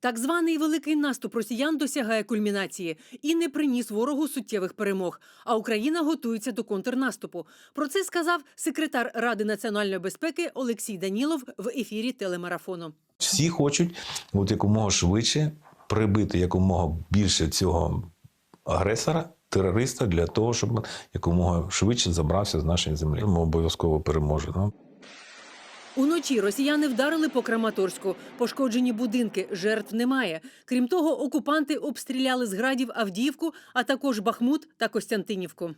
Так званий великий наступ росіян досягає кульмінації і не приніс ворогу суттєвих перемог. А Україна готується до контрнаступу. Про це сказав секретар Ради національної безпеки Олексій Данілов в ефірі телемарафону. Всі хочуть от якомога швидше прибити якомога більше цього агресора, терориста для того, щоб якомога швидше забрався з нашої землі. Ми обов'язково переможемо. Уночі росіяни вдарили по Краматорську. Пошкоджені будинки, жертв немає. Крім того, окупанти обстріляли з градів Авдіївку, а також Бахмут та Костянтинівку.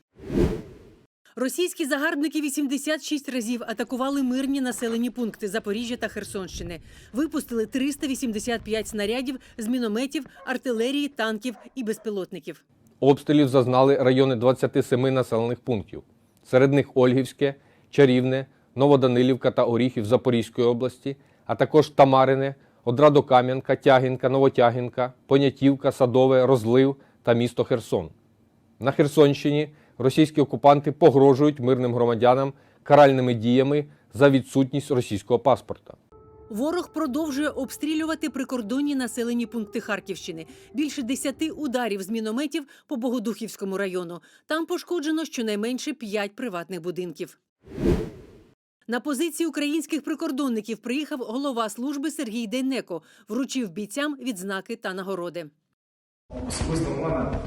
Російські загарбники 86 разів атакували мирні населені пункти Запоріжжя та Херсонщини. Випустили 385 снарядів з мінометів, артилерії, танків і безпілотників. Обстрілів зазнали райони 27 населених пунктів. Серед них Ольгівське, Чарівне, Новоданилівка та Оріхів Запорізької області, а також Тамарине, Одрадокам'янка, Тягінка, Новотягінка, Понятівка, Садове, Розлив та місто Херсон. На Херсонщині російські окупанти погрожують мирним громадянам каральними діями за відсутність російського паспорта. Ворог продовжує обстрілювати прикордонні населені пункти Харківщини. Більше десяти ударів з мінометів по Богодухівському району. Там пошкоджено щонайменше п'ять приватних будинків. На позиції українських прикордонників приїхав голова служби Сергій Дейнеко, вручив бійцям відзнаки та нагороди. Особисто в мене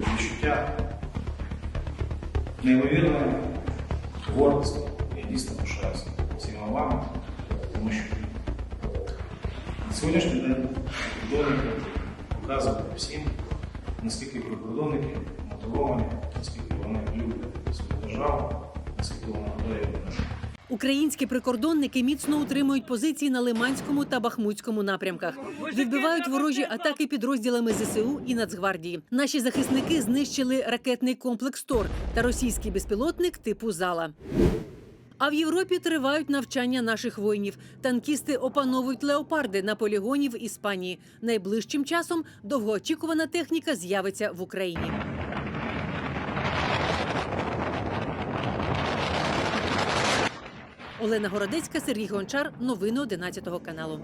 відчуття неймовірної гордості. Я дійсно пишаюся всіма вами, тому що на сьогоднішній день прикордонники показують всім, наскільки прикордонники мотивовані, наскільки вони люблять свою державу, Українські прикордонники міцно утримують позиції на Лиманському та Бахмутському напрямках. Відбивають ворожі атаки підрозділами ЗСУ і Нацгвардії. Наші захисники знищили ракетний комплекс Тор та російський безпілотник типу Зала. А в Європі тривають навчання наших воїнів. Танкісти опановують леопарди на полігоні в Іспанії. Найближчим часом довгоочікувана техніка з'явиться в Україні. Олена Городецька, Сергій Гончар. Новини 11 каналу.